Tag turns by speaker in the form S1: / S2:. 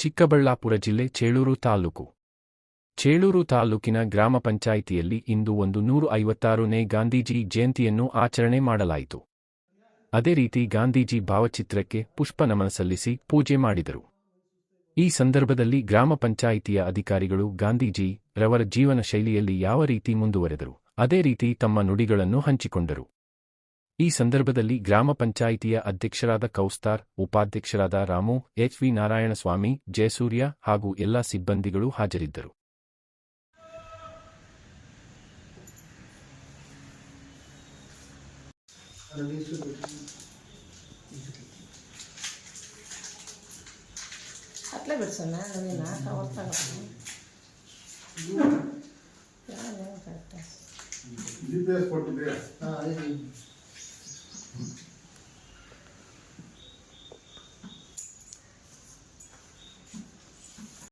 S1: ಚಿಕ್ಕಬಳ್ಳಾಪುರ ಜಿಲ್ಲೆ ಚೇಳೂರು ತಾಲೂಕು. ಚೇಳೂರು ತಾಲೂಕಿನ ಗ್ರಾಮ ಪಂಚಾಯಿತಿಯಲ್ಲಿ ಇಂದು ಒಂದು ನೂರು ಐವತ್ತಾರನೇ ಗಾಂಧೀಜಿ ಜಯಂತಿಯನ್ನು ಆಚರಣೆ ಮಾಡಲಾಯಿತು. ಅದೇ ರೀತಿ ಗಾಂಧೀಜಿ ಭಾವಚಿತ್ರಕ್ಕೆ ಪುಷ್ಪ ನಮನ ಸಲ್ಲಿಸಿ ಪೂಜೆ ಮಾಡಿದರು. ಈ ಸಂದರ್ಭದಲ್ಲಿ ಗ್ರಾಮ ಪಂಚಾಯಿತಿಯ ಅಧಿಕಾರಿಗಳು ಗಾಂಧೀಜಿ ರವರ ಜೀವನ ಶೈಲಿಯಲ್ಲಿ ಯಾವ ರೀತಿ ಮುಂದುವರೆದರು, ಅದೇ ರೀತಿ ತಮ್ಮ ನುಡಿಗಳನ್ನು ಹಂಚಿಕೊಂಡರು. ಈ ಸಂದರ್ಭದಲ್ಲಿ ಗ್ರಾಮ ಪಂಚಾಯಿತಿಯ ಅಧ್ಯಕ್ಷರಾದ ಕೌಸ್ತಾರ್ ಉಪಾಧ್ಯಕ್ಷರಾದ ರಾಮು ಎಚ್ ವಿ ನಾರಾಯಣಸ್ವಾಮಿ ಜಯಸೂರ್ಯ ಹಾಗೂ ಎಲ್ಲ ಸಿಬ್ಬಂದಿಗಳು ಹಾಜರಿದ್ದರು.
S2: ಅಟ್ಲೇ ಬಿಡ್ಸೋಣ
S3: ಹಾಂ ಹೊರ್ತಾಗ Hmm?